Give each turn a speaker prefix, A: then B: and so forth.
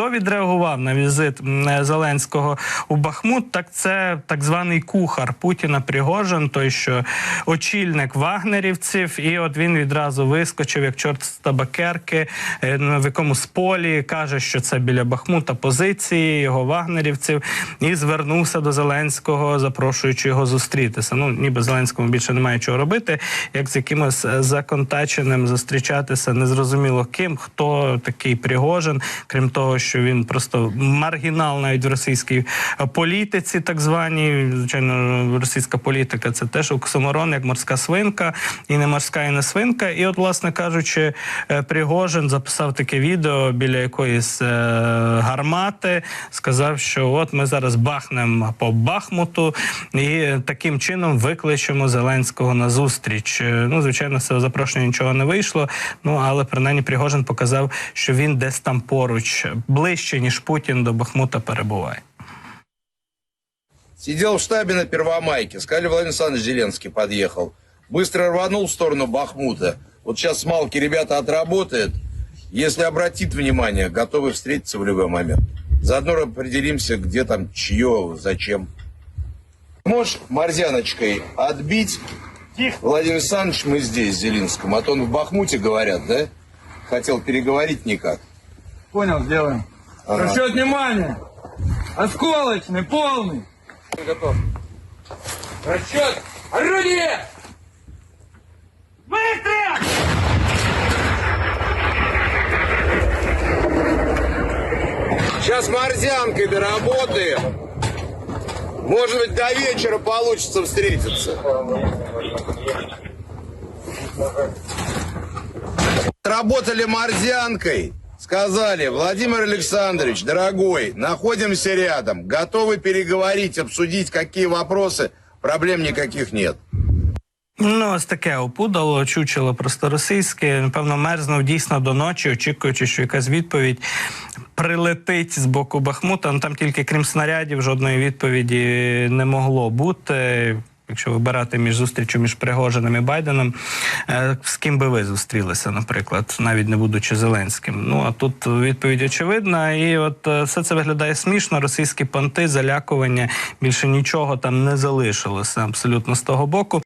A: Хто відреагував на візит Зеленського у Бахмут? Так це так званий кухар Путіна Пригожин, той що очільник вагнерівців, і от він відразу вискочив як чорт з табакерки е, в якомусь полі, каже, що це біля Бахмута позиції його вагнерівців, і звернувся до Зеленського, запрошуючи його зустрітися. Ну ніби Зеленському більше немає чого робити, як з якимось е, законтаченим зустрічатися, незрозуміло ким, хто такий Пригожин, крім того, що він просто маргінал навіть в російській е, політиці, так званій. Звичайно, російська політика це теж оксиморон, як морська свинка, і не морська, і не свинка. І от, власне кажучи, е, Пригожин записав таке відео біля якоїсь е, гармати, сказав, що от ми зараз бахнемо по Бахмуту і таким чином викличемо Зеленського на зустріч. Ну, звичайно, з цього запрошення нічого не вийшло. Ну але принаймні Пригожин показав, що він десь там поруч, ближче ніж Путін до Бахмута перебуває.
B: Сидел в штабе на Первомайке. Сказали, Владимир Александрович Зеленский подъехал. Быстро рванул в сторону Бахмута. Вот сейчас с Малки ребята отработают. Если обратит внимание, готовы встретиться в любой момент. Заодно определимся, где там, чье, зачем. Можешь Морзяночкой отбить? Владимир Александрович, мы здесь, в Зеленском. А то он в Бахмуте, говорят, да? Хотел переговорить никак.
C: Понял, сделаем.
B: Ага.
C: Расчет внимания. Осколочный, полный. Готов. Расчет. Орудие! Быстро!
B: Сейчас морзянкой доработаем. Может быть, до вечера получится встретиться. Работали морзянкой. Сказали, Владимир Александрович, дорогой, находимся рядом, готовы переговорить, обсудить, какие вопросы, проблем никаких нет.
A: Ну, ось таке опудало, чучело просто російське. Напевно, мерзнув дійсно до ночі, очікуючи, що якась відповідь прилетить з боку Бахмута. Ну там тільки крім снарядів, жодної відповіді не могло бути. Якщо вибирати між зустрічю між Пригожиним і Байденом, е, з ким би ви зустрілися, наприклад, навіть не будучи Зеленським. Ну а тут відповідь очевидна, і от е, все це виглядає смішно. Російські понти, залякування більше нічого там не залишилося абсолютно з того боку.